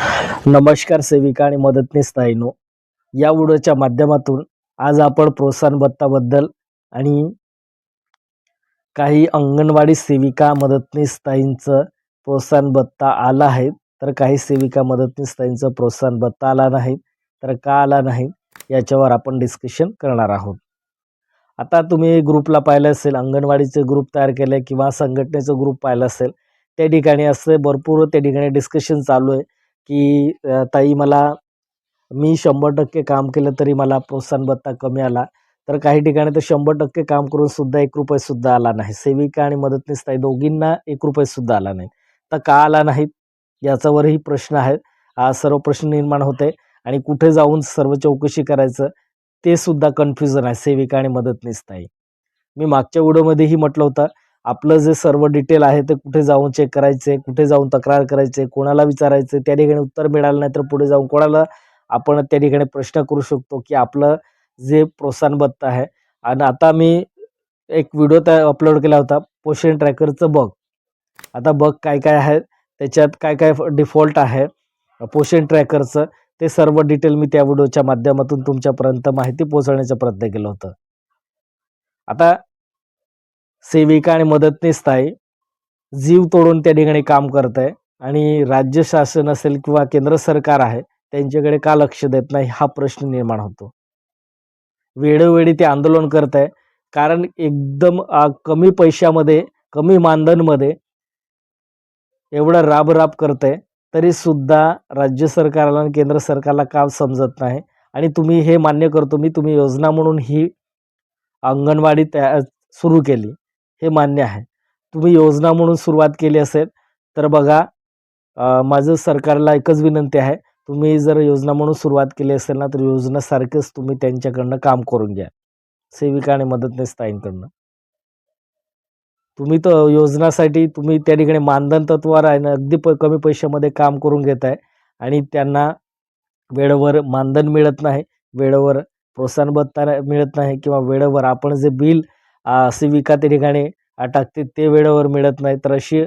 नमस्कार सेविका आणि मदतनीस ताईनो. या व्हिडिओच्या माध्यमातून आज आपण प्रोत्साहन भत्ताबद्दल आणि काही अंगणवाडी सेविका मदतनीस ताईंचं प्रोत्साहन भत्ता आला आहे. तर काही सेविका मदतनीस ताईंचं प्रोत्साहन भत्ता आला नाही तर का आला नाही याच्यावर आपण डिस्कशन करणार आहोत. आता तुम्ही ग्रुपला पाहिलं असेल अंगणवाडीचे ग्रुप तयार केले किंवा संघटनेचं ग्रुप पाहिलं असेल त्या ठिकाणी असं भरपूर त्या ठिकाणी डिस्कशन चालू आहे. की ताई मला मी शंभर टक्के काम केलं तरी मला प्रोत्साहन भत्ता कमी आला. तर काही ठिकाणी तर शंभर टक्के काम करून सुद्धा एक रुपयेसुद्धा आला नाही. सेविका आणि मदतनीस ताई दोघींना एक रुपयेसुद्धा आला नाही. तर का आला नाहीत याच्यावरही प्रश्न आहेत. हा सर्व प्रश्न निर्माण होते आणि कुठे जाऊन सर्व चौकशी करायचं ते सुद्धा कन्फ्युजन आहे सेविका आणि मदतनीस ताई. मी मागच्या व्हिडिओमध्येही म्हटलं होतं आपलं जे सर्व डिटेल आहे ते कुठे जाऊन चेक करायचे कुठे जाऊन तक्रार करायचे कोणाला विचारायचे त्या ठिकाणी उत्तर मिळालं नाही तर पुढे जाऊन कोणाला आपण त्या ठिकाणी प्रश्न करू शकतो की आपलं जे प्रोत्साहन भत्ता आहे. आणि आता मी एक व्हिडिओ त्या अपलोड केला होता पोषण ट्रॅकरचं बघ आता बघ काय काय आहे त्याच्यात काय काय डिफॉल्ट आहे पोषण ट्रॅकरचं ते सर्व डिटेल मी त्या व्हिडिओच्या माध्यमातून तुमच्यापर्यंत माहिती पोहोचवण्याचा प्रयत्न केलं होतं. आता सेविका आणि मदतनीस ताई जीव तोडून त्या ठिकाणी काम करत आहे आणि राज्य शासन असेल किंवा केंद्र सरकार आहे त्यांच्याकडे का लक्ष देत नाही हा प्रश्न निर्माण होतो. वेळोवेळी ते आंदोलन करत आहे कारण एकदम कमी पैशामध्ये कमी मानधनमध्ये एवढं राब राब करत आहे तरी सुद्धा राज्य सरकारला आणि केंद्र सरकारला काम समजत नाही. आणि तुम्ही हे मान्य करतो मी तुम्ही योजना म्हणून ही अंगणवाडी त्या सुरू केली. हे मान्य आहे. तुम्ही योजना म्हणून सुरुवात केली असेल तर बघा माझं सरकारला एकच विनंती आहे तुम्ही जर योजना म्हणून सुरुवात केली असेल ना तर योजनेसारखंच तुम्ही त्यांच्याकडनं काम करून घ्या. सेविका आणि मदतनीस ताईंकडनं. तुम्ही तर योजनासाठी तुम्ही त्या ठिकाणी मानधन तत्वावर आहे ना अगदी प कमी पैशामध्ये काम करून घेत आहे आणि त्यांना वेळेवर मानधन मिळत नाही वेळेवर प्रोत्साहन भत्ता मिळत नाही किंवा वेळेवर आपण जे बिल सेविका त्या ठिकाणी टाकते ते वेळेवर मिळत नाही. तर अशी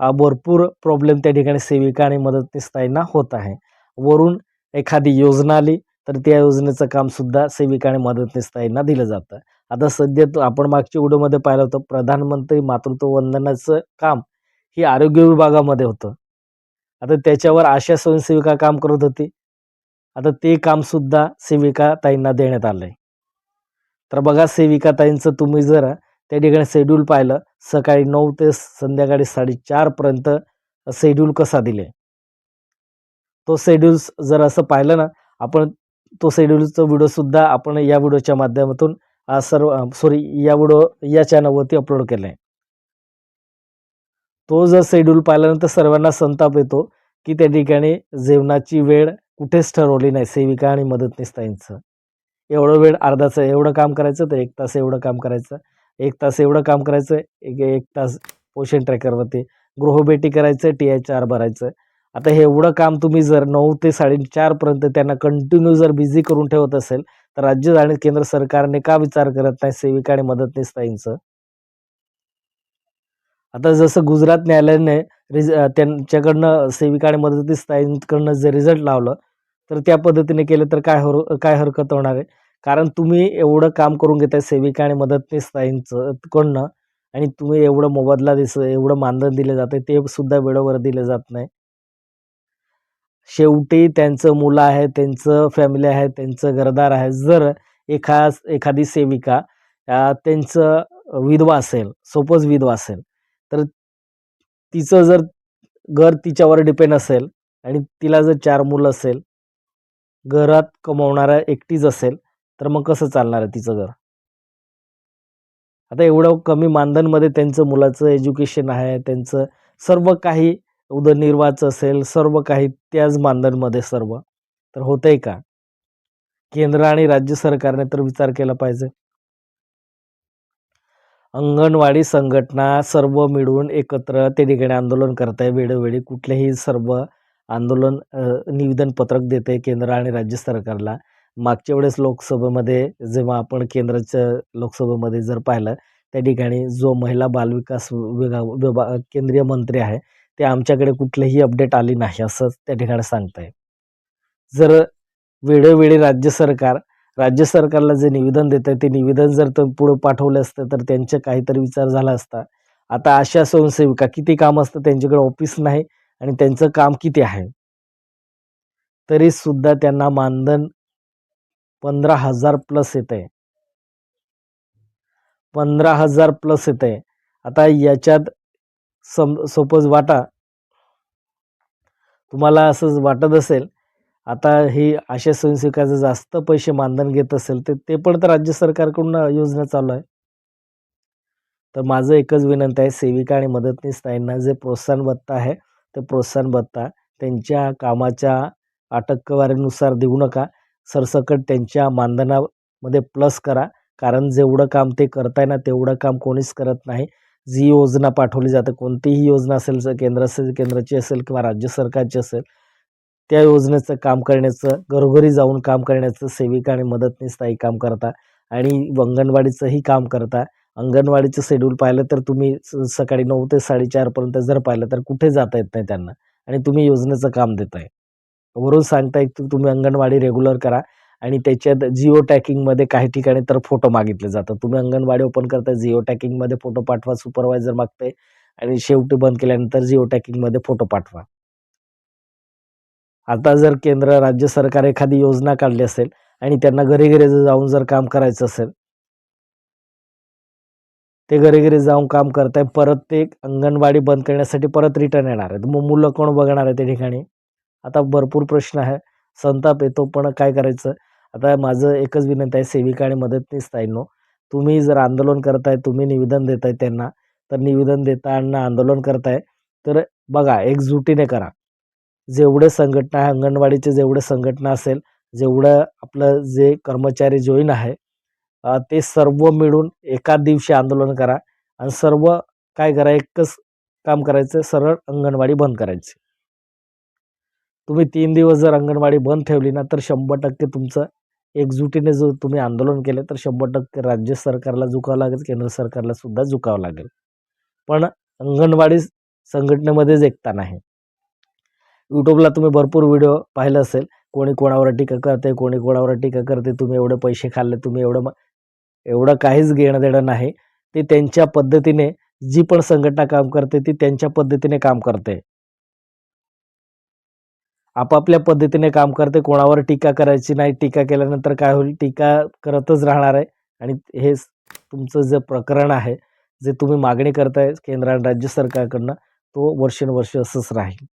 भरपूर प्रॉब्लेम त्या ठिकाणी सेविका आणि मदतनीस ताईंना होत आहे. वरून एखादी योजना आली तर त्या योजनेचं कामसुद्धा सेविका आणि मदतनीस ताईंना दिलं जातं. आता सध्या तो आपण मागच्या व्हिडिओमध्ये पाहिलं होतं प्रधानमंत्री मातृत्व वंदनाचं काम ही आरोग्य विभागामध्ये होतं. आता त्याच्यावर आशा स्वयंसेविका काम करत होती. आता ते कामसुद्धा सेविका ताईंना देण्यात आलं आहे तर बघा सेविकाताईंचं तुम्ही जर त्या ठिकाणी शेड्यूल पाहिलं सकाळी नऊ ते संध्याकाळी साडेचारपर्यंत शेड्यूल कसा दिले? तो शेड्यूल जर असं पाहिलं ना आपण तो शेड्यूलचा व्हिडिओसुद्धा आपण या व्हिडिओच्या माध्यमातून सर्व सॉरी या व्हिडिओ या चॅनलवरती अपलोड केला आहे तो जर शेड्यूल पाहिल्यानंतर सर्वांना संताप येतो की त्या ठिकाणी जेवणाची वेळ कुठेच ठरवली नाही सेविका आणि मदतनीस ताईंचं. एवढं वेळ अर्धाचं एवढं काम करायचं तर एक तास एवढं काम करायचं. एक तास एवढं काम करायचं एक एक तास पोषण ट्रॅकरवरती गृहभेटी करायचं टी आय चार भरायचं. आता हे एवढं काम तुम्ही जर नऊ ते साडेचारपर्यंत त्यांना कंटिन्यू जर बिझी करून ठेवत असेल तर राज्य आणि केंद्र सरकारने का विचार करत नाही सेविका आणि मदतनीस ताईंचं? आता जसं गुजरात न्यायालयाने रिज त्यांच्याकडनं सेविका आणि मदतनीस ताईंकडनं जे रिझल्ट लावलं तर त्या पद्धतीने केलं तर काय हर काय हरकत होणार आहे? कारण तुम्ही एवढं काम करून घेताय सेविका आणि मदतनीस ताईंचं कडनं आणि तुम्ही एवढं मोबदला दिस एवढं मानधन दिलं जाते ते सुद्धा वेळेवर दिलं जात नाही. शेवटी त्यांचं मुलं आहे त्यांचं फॅमिली आहे त्यांचं घरदार आहे. जर एखा एखादी सेविका त्यांचं विधवा असेल सपोज विधवा असेल तर तिचं जर घर तिच्यावर डिपेंड असेल आणि तिला जर चार मुलं असेल घरात कमवणारा एकटीच असेल तर मग कसं चालणार आहे तिचं घर? आता एवढं कमी मानधनमध्ये त्यांचं मुलाचं एज्युकेशन आहे त्यांचं सर्व काही उदरनिर्वाहाचं असेल सर्व काही त्याच मानधनमध्ये सर्व तर होतंय का? केंद्र आणि राज्य सरकारने तर विचार केला पाहिजे. अंगणवाडी संघटना सर्व मिळून एकत्र त्या ठिकाणी आंदोलन करत आहे वेळोवेळी कुठलेही सर्व आंदोलन निवेदनपत्रक निवेदन पत्रक देते केंद्र आणि राज्य सरकारला. मागच्या वेळेस लोकसभेमध्ये जेव्हा आपण केंद्राच्या लोकसभेमध्ये जर पाहिलं त्या ठिकाणी जो महिला बालविकास विभाग विभाग केंद्रीय मंत्री आहे ते आमच्याकडे कुठलीही अपडेट आली नाही असं त्या ठिकाणी सांगत आहे जर वेळोवेळी राज्य सरकार राज्य सरकारला जे निवेदन देत आहे ते निवेदन जर तर पुढं पाठवलं असतं तर त्यांचा काहीतरी विचार झाला असता. आता अशा स्वयंसेविका किती काम असतं त्यांच्याकडे ऑफिस नाही आणि त्यांचं काम किती आहे? तरी सुद्धा त्यांना मानधन पंधरा हजार प्लस येत आहे पंधरा हजार प्लस येत आहे आता याच्यात सम सपोज वाटा. तुम्हाला असं वाटत असेल आता ही आशा स्वयंसेविकाचं जास्त पैसे मानधन घेत असेल तर ते पण तर राज्य सरकारकडून योजना चालू आहे. तर माझं एकच विनंती आहे सेविका आणि मदतनीस ताईंना जे प्रोत्साहन भत्ता आहे ते प्रोत्साहन भत्ता त्यांच्या कामाच्या अटक्कवारीनुसार देऊ नका. सरसकट त्यांच्या मानधनामध्ये प्लस करा. कारण जेवढं काम ते करताय ना तेवढं काम कोणीच करत नाही. जी योजना पाठवली जाते कोणतीही योजना असेल जर केंद्र असेल केंद्राची असेल किंवा राज्य सरकारची असेल त्या योजनेचं काम करण्याचं घरोघरी जाऊन काम करण्याचं सेविका आणि मदतनीस ताई काम करता आणि अंगणवाडीचंही काम करता. अंगणवाडीचं शेड्यूल पाहिलं तर तुम्ही स सकाळी नऊ ते साडेचारपर्यंत जर पाहिलं तर कुठे जाता येत नाही त्यांना? आणि तुम्ही योजनेचं काम देताय. वरून सांगताय की तुम्ही अंगणवाडी रेग्युलर करा आणि त्याच्यात जिओ टॅकिंगमध्ये काही ठिकाणी तर फोटो मागितले जातात. तुम्ही अंगणवाडी ओपन करताय जिओ टॅकिंगमध्ये फोटो पाठवा सुपरवायझर मागताय आणि शेवटी बंद केल्यानंतर जिओ टॅकिंगमध्ये फोटो पाठवा. आता जर केंद्र राज्य सरकार एखादी योजना काढली असेल आणि त्यांना घरी घरी जाऊन जर काम करायचं असेल ते घरी घरी जाऊन काम करताय परत ते अंगणवाडी बंद करण्यासाठी परत रिटर्न येणार आहेत. मग मुलं कोण बघणार आहे त्या ठिकाणी? आता भरपूर प्रश्न आहे. संताप येतो पण काय करायचं? आता माझं एकच विनंती आहे सेविका आणि मदतनीस ताईंनो तुम्ही जर आंदोलन करताय तुम्ही निवेदन देताय त्यांना तर निवेदन देताना आंदोलन करताय तर बघा एकजुटीने करा. जेवढे संघटना आहे अंगणवाडीचे जेवढे संघटना असेल जेवढं आपलं जे कर्मचारी जॉईन आहे ते सर्व मिळून एका दिवशी आंदोलन करा आणि सर्व काय करा एकच काम करायचं सरळ अंगणवाडी बंद करायची. तुम्ही तीन दिवस जर अंगणवाडी बंद ठेवली ना तर शंभर टक्के तुमचं एकजुटीने जर तुम्ही आंदोलन केलं तर शंभर टक्के राज्य सरकारला झुकावं लागेल केंद्र सरकारला सुद्धा झुकावं लागेल. पण अंगणवाडी संघटनेमध्येच एकता नाही. यूट्यूबला तुम्ही भरपूर व्हिडिओ पाहिलं असेल. कोणी कोणावर टीका करते कोणी कोणावर टीका करते तुम्ही एवढे पैसे खाल्ले तुम्ही एवढं एवढं काहीच घेणं देणं नाही. ते त्यांच्या पद्धतीने जी पण संघटना काम करते ती त्यांच्या पद्धतीने काम करते. आपापल्या पद्धतीने काम करते कोणावर टीका करायची नाही टीका केल्यानंतर काय होईल? टीका करतच राहणार आहे. आणि हे तुमचं जे प्रकरण आहे जे तुम्ही मागणी करताय केंद्र आणि राज्य सरकारकडनं तो वर्षानुवर्ष असंच राहील.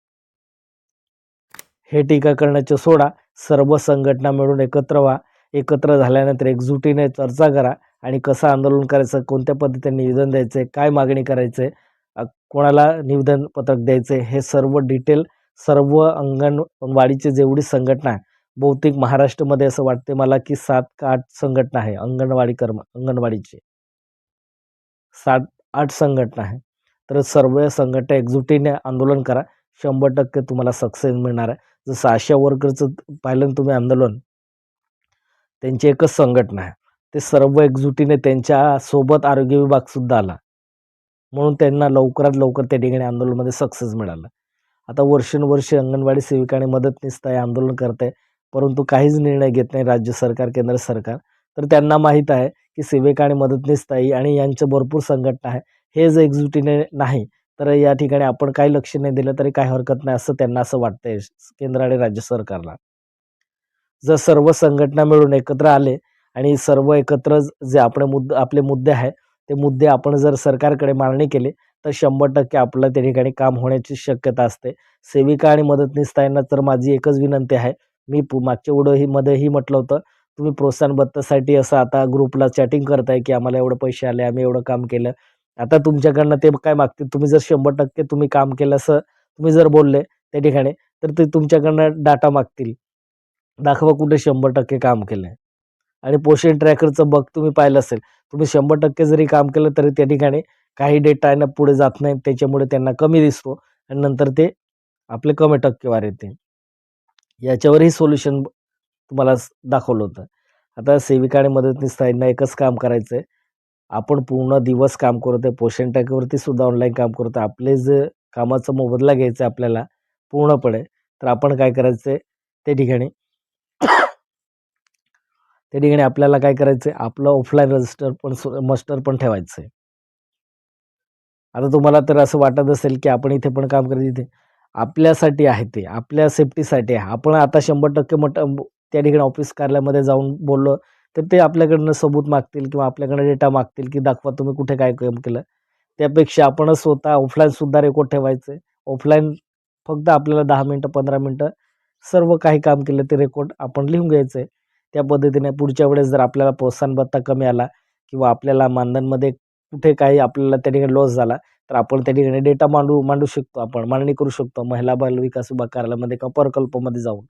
हे टीका करण्याचे सोडा. सर्व संघटना मिळून एकत्र व्हा. एकत्र झाल्यानंतर एकजुटीने चर्चा करा आणि कसं आंदोलन करायचं कोणत्या पद्धतीने निवेदन द्यायचं आहे काय मागणी करायचं आहे कोणाला निवेदन पत्रक द्यायचं आहे हे सर्व डिटेल सर्व अंगणवाडीचे जेवढी संघटना आहे बहुतेक महाराष्ट्रामध्ये असं वाटते मला की सात का आठ संघटना आहे अंगणवाडी कर्म अंगणवाडीची. सात आठ संघटना आहे. तर सर्व संघटना एकजुटीने आंदोलन करा. शंभर टक्के तुम्हाला सक्सेस मिळणार आहे. जसं आशा वर्करचं पाहिलं तुम्ही आंदोलन त्यांची एकच संघटना आहे. ते सर्व एकजुटीने त्यांच्यासोबत आरोग्य विभाग सुद्धा आला. म्हणून त्यांना लवकरात लवकर त्या ठिकाणी आंदोलनामध्ये सक्सेस मिळालं. आता वर्षानुवर्षे अंगणवाडी सेविका आणि मदतनीस आहे आंदोलन करत आहे परंतु काहीच निर्णय घेत नाही राज्य सरकार केंद्र सरकार. तर त्यांना माहीत आहे की सेविका आणि मदतनीस ताई आणि यांचं भरपूर संघटना आहे. हे जर एकजुटीने नाही तर या ठिकाणी आपण काही लक्ष नाही दिलं तरी काही हरकत नाही असं त्यांना असं वाटतंय केंद्र आणि राज्य सरकारला. जर सर्व संघटना मिळून एकत्र आले आणि सर्व एकत्र जे आपले मुद्दे आपले मुद्दे आहे ते मुद्दे आपण जर सरकारकडे मागणी केली तर शंभर टक्के आपलं त्या ठिकाणी काम होण्याची शक्यता असते. सेविका आणि मदतनीस ताईंना तर माझी एकच विनंती आहे. मी मागच्या व्हिडिओ मध्येही म्हटलं होतं तुम्ही प्रोत्साहन बत्तासाठी असं आता ग्रुपला चॅटिंग करताय की आम्हाला एवढं पैसे आले आम्ही एवढं काम केलं. आता तुमच्याकडनं ते काय मागतील? तुम्ही जर शंभर टक्के तुम्ही काम केलं असं तुम्ही जर बोलले त्या ठिकाणी तर ते तुमच्याकडनं डाटा मागतील. दाखवा कुठे शंभर टक्के काम केलं आहे आणि पोषण ट्रॅकरचं बघ तुम्ही पाहिलं असेल तुम्ही शंभर टक्के जरी काम केलं तरी त्या ठिकाणी काही डेटा आहे ना पुढे जात नाही. त्याच्यामुळे त्यांना कमी दिसतो आणि नंतर ते आपले कमी टक्केवार येते. याच्यावरही सोल्युशन तुम्हाला दाखवलं होतं. आता सेविका आणि मदतनीस ताईंना एकच काम करायचं आहे आपण पूर्ण दिवस काम करतो आहे पोषण टॅकवरती सुद्धा ऑनलाईन काम करतो आपले जे कामाचा मोबदला घ्यायचा आहे आपल्याला पूर्णपणे तर आपण काय करायचं आहे त्या ठिकाणी त्या ठिकाणी आपल्याला काय करायचं आहे आपलं ऑफलाईन रजिस्टर पण मस्टर पण ठेवायचं आहे आता तुम्हाला तर असं वाटत असेल की आपण इथे पण काम करत इथे. आपल्यासाठी आहे ते. आपल्या सेफ्टीसाठी आहे. आपण आता शंभर टक्के मट त्या ठिकाणी ऑफिस कार्यालयामध्ये जाऊन बोललो तर ते आपल्याकडनं सबूत मागतील किंवा आपल्याकडनं डेटा मागतील की दाखवा तुम्ही कुठे काय काम केलं. त्यापेक्षा आपणच स्वतः ऑफलाईनसुद्धा रेकॉर्ड ठेवायचं आहे ऑफलाईन फक्त आपल्याला दहा मिनटं पंधरा मिनटं सर्व काही काम केलं ते रेकॉर्ड आपण लिहून घ्यायचं आहे त्या पद्धतीने पुढच्या वेळेस जर आपल्याला प्रोत्साहन भत्ता कमी आला किंवा आपल्याला मानधनमध्ये कुठे काही आपल्याला त्या ठिकाणी लॉस झाला तर आपण त्या ठिकाणी डेटा मांडू मांडू शकतो आपण मांडणी करू शकतो महिला बाल विकास विभाग कार्यालयामध्ये किंवा प्रकल्पामध्ये जाऊन.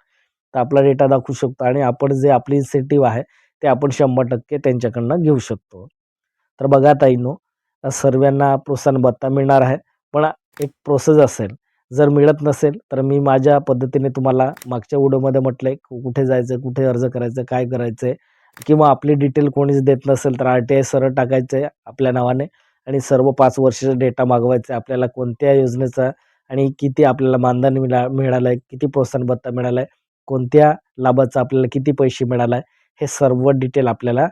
तर आपला डेटा दाखवू शकतो आणि आपण जे आपली इन्सेंटिव्ह आहे ते आपण शंभर टक्के त्यांच्याकडनं घेऊ शकतो. तर बघा ताईनो सर्वांना प्रोत्साहन भत्ता मिळणार आहे पण एक प्रोसेस असेल जर मिळत नसेल तर मी माझ्या पद्धतीने तुम्हाला मागच्या व्हिडिओमध्ये म्हटलं आहे कुठे जायचं कुठे अर्ज करायचं काय करायचं आहे किंवा आपली डिटेल कोणीच देत नसेल तर आर टी आय सरळ टाकायचं आहे आपल्या नावाने आणि सर्व पाच वर्षाचा डेटा मागवायचा आहे आपल्याला कोणत्या योजनेचा आणि किती आपल्याला मानधन मिळा मिळालं आहे किती प्रोत्साहन भत्ता मिळाला आहे कोणत्या लाभाचा आपल्याला किती पैसे मिळाला आहे हे सर्व डिटेल आपल्याला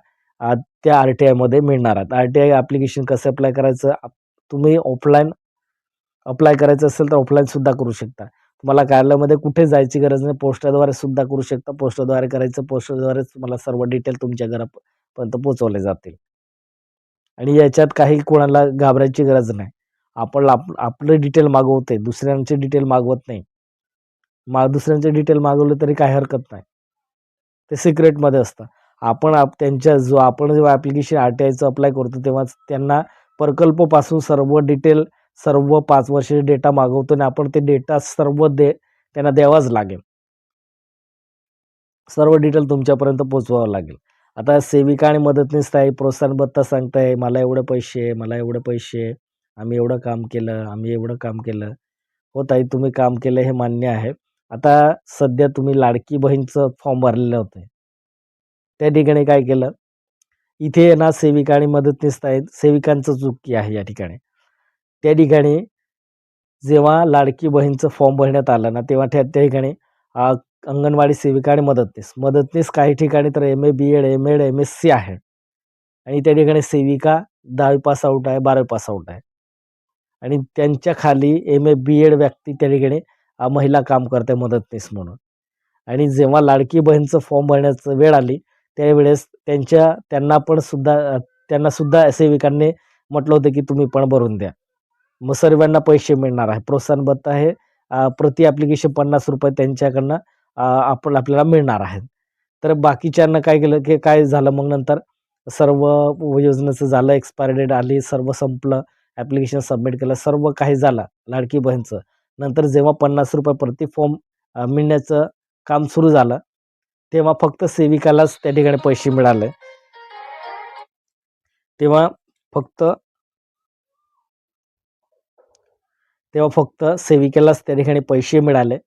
त्या आर टी आयमध्ये मिळणार आहेत. आर टी आय ॲप्लिकेशन कसं अप्लाय करायचं तुम्ही ऑफलाईन अप्लाय करायचं असेल तर ऑफलाईनसुद्धा करू शकता. तुम्हाला कार्यालयामध्ये कुठे जायची गरज नाही पोस्टाद्वारे सुद्धा करू शकता. पोस्टाद्वारे करायचं पोस्टाद्वारेच तुम्हाला सर्व डिटेल तुमच्या घरापर्यंत पोचवले जातील. आणि याच्यात काही कोणाला घाबरायची गरज नाही. आपण आप आपलं डिटेल मागवते दुसऱ्यांचे डिटेल मागवत नाही. मा दुसऱ्यांचे डिटेल मागवले तरी काही हरकत नाही. ते सिक्रेटमध्ये असतं. आपण आप त्यांच्या जो आपण जेव्हा ॲप्लिकेशन आर टी आयचं अप्लाय करतो तेव्हा त्यांना प्रकल्पपासून सर्व डिटेल सर्व पाच वर्षाचे डेटा मागवतो आणि आपण ते डेटा सर्व दे त्यांना द्यावाच लागेल. सर्व डिटेल तुमच्यापर्यंत पोचवावं लागेल. आता सेविका आणि मदतनीस ताई प्रोत्साहन भत्ता सांगताय मला एवढे पैसे मला एवढे पैसे आम्ही एवढं काम केलं आम्ही एवढं काम केलं. हो ताई तुम्ही काम केलं हे मान्य आहे. आता सध्या तुम्ही लाडकी बहीणचं फॉर्म भरलेलं होतं. त्या ठिकाणी काय केलं? इथे ना सेविका आणि मदतनीस आहेत सेविकांचं चुकी आहे या ठिकाणी. त्या ठिकाणी जेव्हा लाडकी बहीणचं फॉर्म भरण्यात आलं ना तेव्हा त्या त्या ठिकाणी अंगणवाडी सेविका आणि मदतनीस. मदतनीस काही ठिकाणी तर M A B Ed M Ed M S C आहे. आणि त्या ठिकाणी सेविका दहावी पास आऊट आहे बारावी पास आऊट आहे. आणि त्यांच्या खाली एम ए बी एड व्यक्ती त्या ठिकाणी महिला काम करते मदतनीस म्हणून. आणि जेव्हा लाडकी बहीणचं फॉर्म भरण्याचं वेळ आली त्यावेळेस त्यांच्या त्यांना पण सुद्धा त्यांना सुद्धा सेविकांनी म्हटलं होतं की तुम्ही पण भरून द्या. मग सर्वांना पैसे मिळणार आहे. प्रोत्साहन भत्ता हे प्रति ॲप्लिकेशन पन्नास रुपये त्यांच्याकडनं आपण आपल्याला मिळणार आहेत. तर बाकीच्यांना काय केलं की काय झालं मग नंतर? सर्व योजनेचं झालं एक्सपायरी डेट आली सर्व संपलं ॲप्लिकेशन सबमिट केलं सर्व काही झालं लाडकी बहीणचं. नंतर जेव्हा पन्नास रुपये प्रति फॉर्म मिळण्याचं काम सुरू झालं तेव्हा फक्त सेविकालाच त्या ठिकाणी पैसे मिळाले. तेव्हा फक्त तेव्हा फक्त सेविकेलाच त्या ठिकाणी पैसे मिळाले.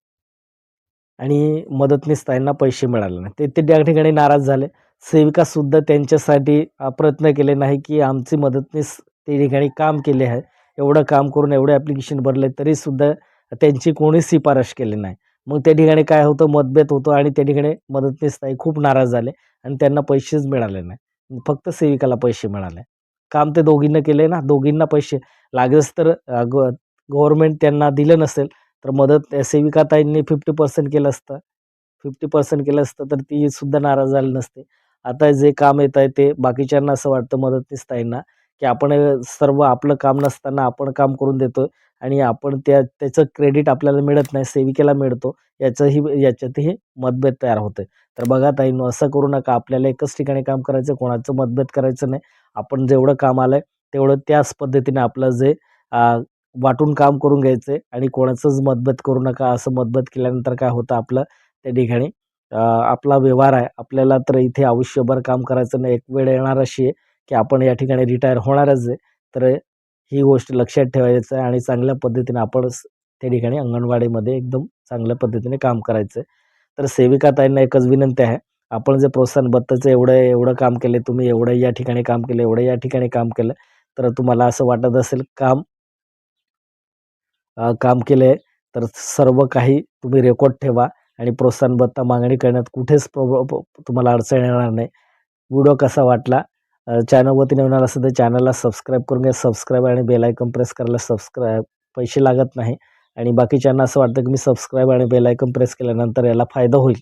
आणि मदतनीस ताईंना पैसे मिळाले नाही. ते ते त्या ठिकाणी नाराज झाले. सेविकासुद्धा त्यांच्यासाठी प्रयत्न केले नाही की आमची मदतनीस त्या ठिकाणी काम केले आहे. एवढं काम करून एवढे ॲप्लिकेशन भरले तरीसुद्धा त्यांची कोणीच शिफारस केली नाही. मग त्या ठिकाणी काय होतं? मतभेद होतो आणि त्या ठिकाणी मदतनीस ताई खूप नाराज झाले आणि त्यांना पैसेच मिळाले नाही. फक्त सेविकाला पैसे मिळाले. काम ते दोघींना केले ना? दोघींना पैसे. लागेच तर गव्हर्मेंट त्यांना दिलं नसेल तर मदत सेविकाताईंनी फिफ्टी पर्सेंट केलं असतं. फिफ्टी पर्सेंट केलं असतं तर ती सुद्धा नाराज झाली नसते. आता जे काम येत आहे ते बाकीच्यांना असं वाटतं मदतनीस ताईंना की आपण सर्व आपलं काम नसताना आपण काम करून देतो आणि आपण त्या त्याचं क्रेडिट आपल्याला मिळत नाही सेविकेला मिळतो याचंही याच्यातही मतभेद तयार होते तर बघा ताईनो असं करू नका. आपल्याला एकच ठिकाणी काम करायचं कोणाचं मतभेद करायचं नाही. आपण जेवढं काम आलं आहे तेवढं त्याच पद्धतीने आपलं जे वाटून काम करून घ्यायचं आहे आणि कोणाचंच मतभेद करू नका असं मतभेद केल्यानंतर काय होतं आपलं त्या ठिकाणी? आपला व्यवहार आहे. आपल्याला तर इथे आयुष्यभर काम करायचं नाही. एक वेळ येणार अशी आहे की आपण या ठिकाणी रिटायर होणारच आहे. तर ही गोष्ट लक्षात ठेवायचं आहे आणि चांगल्या पद्धतीने आपण त्या ठिकाणी अंगणवाडीमध्ये एकदम चांगल्या पद्धतीने काम करायचं आहे. तर सेविका ताईंना एकच विनंती आहे. आपण जे प्रोत्साहन बत्ताचं एवढं एवढं काम केले तुम्ही एवढं या ठिकाणी काम केलं एवढं या ठिकाणी काम केलं तर तुम्हाला असं वाटत असेल काम काम केलं आहे तर सर्व काही तुम्ही रेकॉर्ड ठेवा आणि प्रोत्साहन भत्ता मागणी करण्यात कुठेच प्रॉब तुम्हाला अडचण येणार नाही. व्हिडिओ कसा वाटला? चॅनलवरती नवीन आला असेल तर चॅनलला सबस्क्राईब करून घ्या. सबस्क्राईब आणि बेल आयकॉन प्रेस करायला सबस्क्राईब पैसे लागत नाही. आणि बाकीच्यांना असं वाटतं की मी सबस्क्राईब आणि बेल आयकॉन प्रेस केल्यानंतर याला फायदा होईल.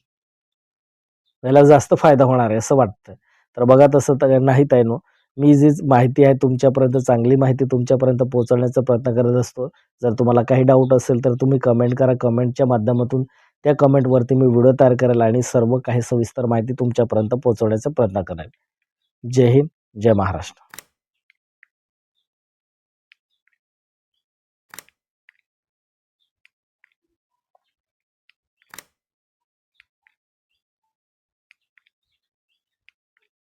याला जास्त फायदा होणार आहे असं वाटतं. तर बघा तसं तर नाही ताईनो. मी जी माहिती आहे तुमच्यापर्यंत चांगली माहिती तुमच्यापर्यंत पोहोचवण्याचा प्रयत्न करत असतो. जर तुम्हाला काही डाऊट असेल तर तुम्ही कमेंट करा. कमेंटच्या माध्यमातून त्या कमेंटवरती मी व्हिडिओ तयार करेल आणि सर्व काही सविस्तर माहिती तुमच्यापर्यंत पोहोचवण्याचा प्रयत्न करेल. जय हिंद जय महाराष्ट्र.